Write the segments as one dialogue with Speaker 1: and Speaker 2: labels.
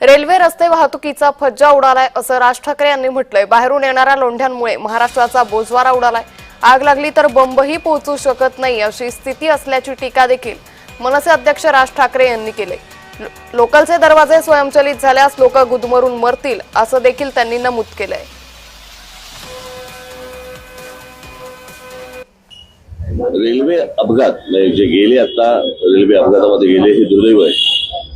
Speaker 1: Railway रस्ते वाहतुकीचा फज्जा उडालाय असं राज ठाकरे यांनी म्हटलंय. बाहेरून येणाऱ्या लोंढ्यांमुळे महाराष्ट्राचा बोजवारा उडालाय. आग लागली तर बंबही पोहोचू शकत नाही अशी स्थिती असल्याची टीका देखील मनसे अध्यक्ष राज ठाकरे यांनी केले लोकलचे दरवाजे स्वयंचलित झाल्यास लोक गुदमरून मरतील असं देखील त्यांनी नमूद केलंय.
Speaker 2: रेल्वे अपघात जे गेले आता रेल्वे अपघातामध्ये गेले हे दुर्दैव आहे.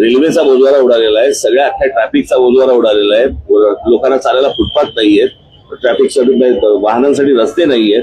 Speaker 2: रेल्वेचा बोजवारा उडालेला आहे. सगळ्या अख्ख्या ट्रॅफिकचा बोजवारा उडालेला आहे. लोकांना चालायला फुटपाथ नाहीयेत. ट्रॅफिकसाठी वाहनांसाठी रस्ते नाहीयेत.